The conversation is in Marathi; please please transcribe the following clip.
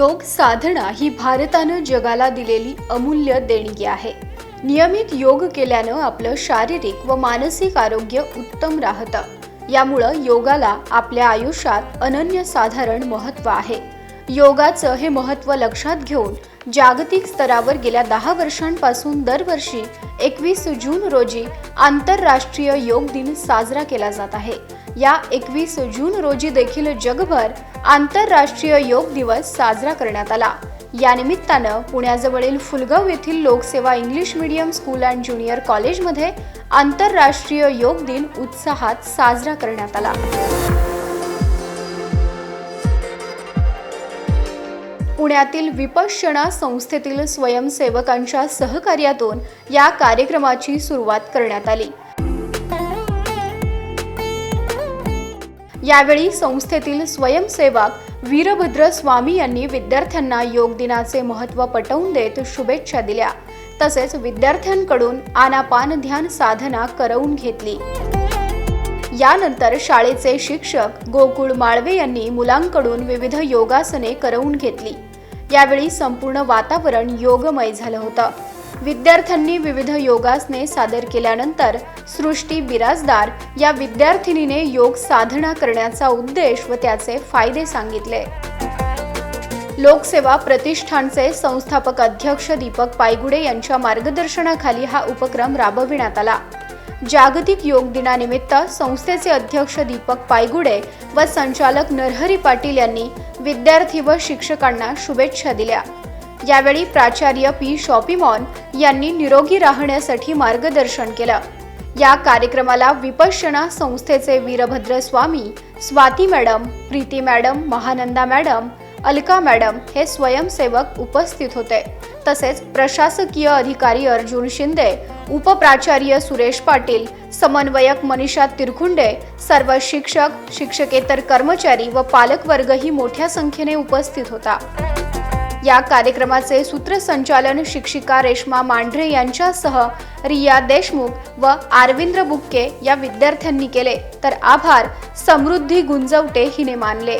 योग साधना ही भारतानं जगाला दिलेली अमूल्य देणगी आहे. नियमित योग केल्यानं आपलं शारीरिक व मानसिक आरोग्य उत्तम राहतं. यामुळं योगाला आपल्या आयुष्यात अनन्यसाधारण महत्त्व आहे. योगाचं हे महत्त्व लक्षात घेऊन जागतिक स्तरावर गेल्या दहा वर्षांपासून दरवर्षी एकवीस जून रोजी आंतरराष्ट्रीय योग दिन साजरा केला जात आहे. या एकवीस जून रोजी देखील जगभर आंतरराष्ट्रीय योग दिवस साजरा करण्यात आला. या निमित्तानं पुण्याजवळील फुलगाव येथील Lokseva English medium school and junior कॉलेजमध्ये आंतरराष्ट्रीय योग दिन उत्साहात साजरा करण्यात आला. पुण्यातील विपक्षणा संस्थेतील स्वयंसेवकांच्या सहकार्यातून या कार्यक्रमाची सुरुवात करण्यात आली. यावेळी संस्थेतील स्वयंसेवक वीरभद्र स्वामी यांनी विद्यार्थ्यांना योग दिनाचे महत्त्व पटवून देत शुभेच्छा दिल्या. तसेच विद्यार्थ्यांकडून आनापान ध्यान साधना करवून घेतली. यानंतर शाळेचे शिक्षक गोकुळ माळवे यांनी मुलांकडून विविध योगासने करवून घेतली. यावेळी संपूर्ण वातावरण योगमय झालं होतं. विद्यार्थ्यांनी विविध योगासने सादर केल्यानंतर सृष्टी बिराजदार या विद्यार्थिनीने योग साधना करण्याचा उद्देश व त्याचे फायदे सांगितले. लोकसेवा प्रतिष्ठानचे संस्थापक अध्यक्ष दीपक पायगुडे यांच्या मार्गदर्शनाखाली हा उपक्रम राबविण्यात आला. जागतिक योग दिनानिमित्त संस्थेचे अध्यक्ष दीपक पायगुडे व संचालक नरहरी पाटील यांनी विद्यार्थी व शिक्षकांना शुभेच्छा दिल्या. यावेळी प्राचार्य पी शॉपीमॉन यांनी निरोगी राहण्यासाठी मार्गदर्शन केलं. या कार्यक्रमाला विपश्यना संस्थेचे Virbhadra Swami Swati madam Preeti madam Mahananda madam Alka madam हे स्वयंसेवक उपस्थित होते. तसेच प्रशासकीय अधिकारी अर्जुन शिंदे उपप्राचार्य सुरेश पाटील समन्वयक मनीषा तिरखुंडे सर्व शिक्षक शिक्षकेतर कर्मचारी व पालकवर्गही मोठ्या संख्येने उपस्थित होता. या कार्यक्रमाचे सूत्रसंचालन शिक्षिका रेश्मा मांढरे यांच्यासह रिया देशमुख व आरविंद्र बुक्के या विद्यार्थ्यांनी केले. तर आभार समृद्धी गुंजवटे हिने मानले.